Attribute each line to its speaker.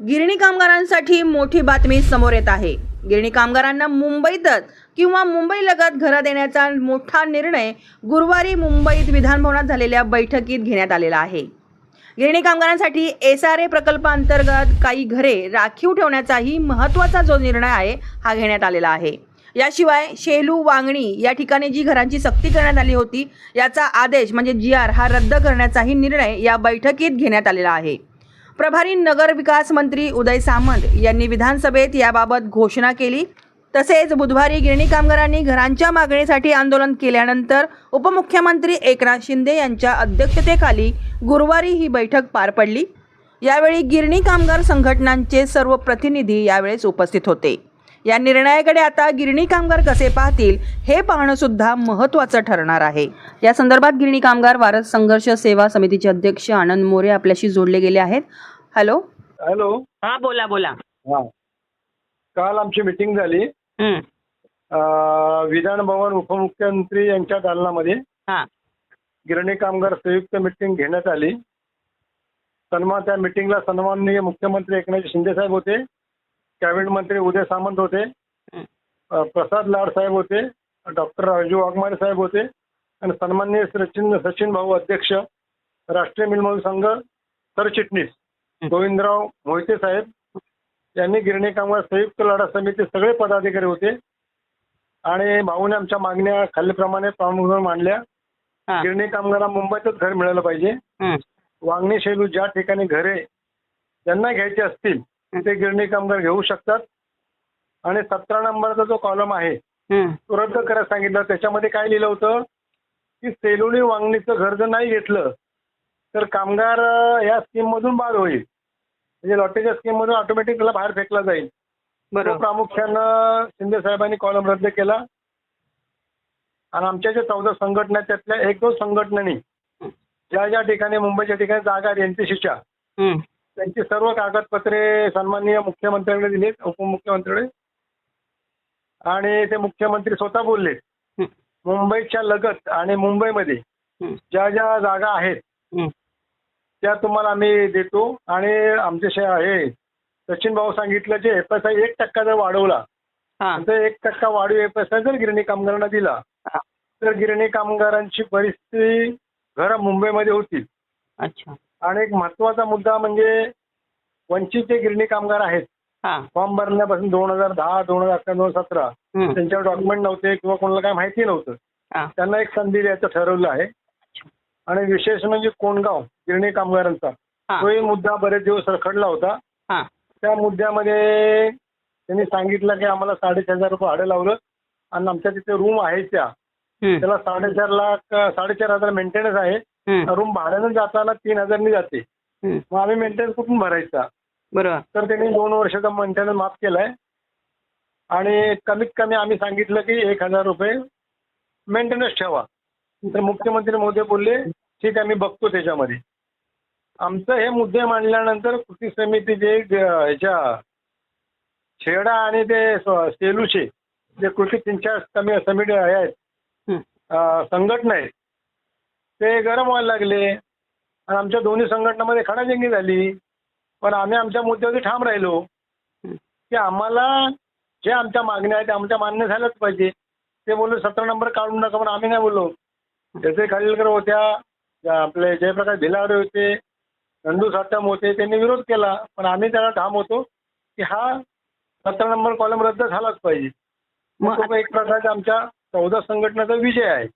Speaker 1: गिरणी कामगारांसाठी मोठी बातमी समोर येत आहे. गिरणी कामगारांना मुंबईतच किंवा मुंबईलगत घरं देण्याचा मोठा निर्णय गुरुवारी मुंबईत विधानभवनात झालेल्या बैठकीत घेण्यात आलेला आहे. गिरणी कामगारांसाठी एस आर ए प्रकल्पांतर्गत काही घरे राखीव ठेवण्याचाही महत्त्वाचा जो निर्णय आहे हा घेण्यात आलेला आहे. याशिवाय शेलू वांगणी या ठिकाणी जी घरांची सक्ती करण्यात आली होती याचा आदेश म्हणजे जी आर हा रद्द करण्याचाही निर्णय या बैठकीत घेण्यात आलेला आहे. प्रभारी नगर विकास मंत्री उदय सामंत यांनी विधानसभेत याबाबत घोषणा केली. तसेच बुधवारी गिरणी कामगारांनी घरांच्या मागणीसाठी आंदोलन केल्यानंतर उपमुख्यमंत्री एकनाथ शिंदे यांच्या अध्यक्षतेखाली गुरुवारी ही बैठक पार पडली. यावेळी गिरणी कामगार संघटनांचे सर्व प्रतिनिधी यावेळेस उपस्थित होते. या निर्णयाकडे आता गिरणी कामगार कसे पाहतील हे पाहणं सुद्धा महत्त्वाचं ठरणार आहे. या संदर्भात गिरणी कामगार वारस संघर्ष सेवा समितीचे अध्यक्ष आनंद मोरे आपल्याशी जोडले गेले आहेत. हॅलो.
Speaker 2: हॅलो.
Speaker 3: हा बोला बोला.
Speaker 2: हा. काल आमची मिटिंग झाली.
Speaker 3: हं,
Speaker 2: अं, विधान भवन उपमुख्यमंत्री यांच्या दालनामध्ये
Speaker 3: हा.
Speaker 2: गिरणी कामगार संयुक्त मिटिंग घेण्यात आली. सन्मान त्या मिटिंगला सन्माननीय मुख्यमंत्री एकनाथ शिंदे साहेब होते. कॅबिनेट मंत्री उदय सामंत होते. प्रसाद लाड साहेब होते डॉक्टर राजू वाघमारे साहेब होते आणि सन्माननीय सचिन सचिन भाऊ अध्यक्ष राष्ट्रीय मिलमजूर संघ सरचिटणीस गोविंदराव मोहिते साहेब यांनी गिरणी कामगार संयुक्त लढा समिती सगळे पदाधिकारी होते. आणि भाऊने आमच्या मागण्या खालीलप्रमाणे प्रामुख्याने मांडल्या. गिरणी कामगारांना मुंबईतच घर मिळालं पाहिजे. वांगणी शेलू ज्या ठिकाणी घरे ज्यांना घ्यायचे असतील ते गिरणी कामगार घेऊ शकतात. आणि सतरा नंबरचा जो कॉलम आहे
Speaker 3: हं,
Speaker 2: तो रद्द करायला सांगितलं. त्याच्यामध्ये काय लिहिलं होतं? की सेलुनी वांगणीचं घर जर नाही घेतलं तर कामगार या स्कीममधून बाद होईल. म्हणजे लॉटरीच्या स्कीममधून ऑटोमॅटिक त्याला बाहेर फेकला जाईल.
Speaker 3: बरोबर.
Speaker 2: प्रामुख्यानं शिंदे साहेबांनी कॉलम रद्द केला. आणि आमच्या ज्या चौदा संघटना आहेत, त्यातल्या एक दोन संघटनांनी ज्या ज्या ठिकाणी मुंबईच्या ठिकाणी जागा
Speaker 3: हं,
Speaker 2: त्यांची सर्व कागदपत्रे सन्माननीय मुख्यमंत्र्यांकडे दिलीत उपमुख्यमंत्र्यांकडे. आणि ते मुख्यमंत्री स्वतः बोलले.
Speaker 3: हं,
Speaker 2: मुंबईच्या लगत आणि मुंबईमध्ये
Speaker 3: हं,
Speaker 2: ज्या ज्या जागा आहेत
Speaker 3: हं,
Speaker 2: त्या तुम्हाला आम्ही देतो. आणि आमचे शे- हे सचिन भाऊ सांगितलं जे एफ एस आय एक टक्का जर वाढवला
Speaker 3: हा,
Speaker 2: तर एक टक्का वाढीव एफ एस आय जर गिरणी कामगारांना दिला
Speaker 3: हा,
Speaker 2: तर गिरणी कामगारांची परिस्थिती घरं मुंबईमध्ये होतील.
Speaker 3: अच्छा.
Speaker 2: आणि एक महत्त्वाचा मुद्दा म्हणजे वंचित जे गिरणी कामगार आहेत
Speaker 3: हा.
Speaker 2: फॉर्म भरण्यापासून दोन हजार दहा दोन हजार अकरा दोन हजार सतरा त्यांच्यावर डॉक्युमेंट नव्हते किंवा कोणाला काय माहिती नव्हतं.
Speaker 3: हा,
Speaker 2: त्यांना एक संधी द्यायचं ठरवलं आहे. आणि विशेष म्हणजे कोणगाव गिरणी कामगारांचा
Speaker 3: हा,
Speaker 2: तोही मुद्दा बरेच दिवस रखडला होता.
Speaker 3: हा,
Speaker 2: त्या मुद्द्यामध्ये त्यांनी सांगितलं की आम्हाला साडेचार हजार रुपये भाडं लावलं. आणि आमच्या तिथे रूम आहेत त्या. त्याला साडेचार लाख साडेचार हजार मेंटेनन्स आहे. रूम भाड्यानं जाताना तीन हजारनी जाते. मग आम्ही मेंटेनन्स कुठून भरायचा?
Speaker 3: बरोबर.
Speaker 2: तर त्यांनी दोन वर्षाचा मेंटेनन्स माफ केलाय. आणि कमीत कमी आम्ही सांगितलं की एक हजार रुपये मेंटेनन्स ठेवा. तर मुख्यमंत्री मोदी बोलले ठीक आहे मी बघतो त्याच्यामध्ये. आमचं हे मुद्दे मांडल्यानंतर कृती समितीचे ग- ह्याच्या छेडा आणि ते सेलूचे जे कृती तीनच्या कमी समिती आहेत संघटना आहेत ते गरम व्हायला लागले. आणि आमच्या दोन्ही संघटनामध्ये खडाजंगी झाली. पण आम्ही आमच्या मुद्द्यावरती ठाम राहिलो. की आम्हाला जे आमच्या मागण्या आहेत आमच्या मान्य झाल्याच पाहिजे. ते बोलले सतरा नंबर काढून नका पण आम्ही नाही बोललो. त्याचे खालीलकर होत्या आपले जयप्रकाश भिलारे होते नंदू साटम होते त्यांनी विरोध केला. पण आम्ही त्याला ठाम होतो की हा सतरा नंबर कॉलम रद्द झालाच पाहिजे.
Speaker 3: मग
Speaker 2: एक प्रकारचा आमच्या चौदा संघटनेचा विजय आहे.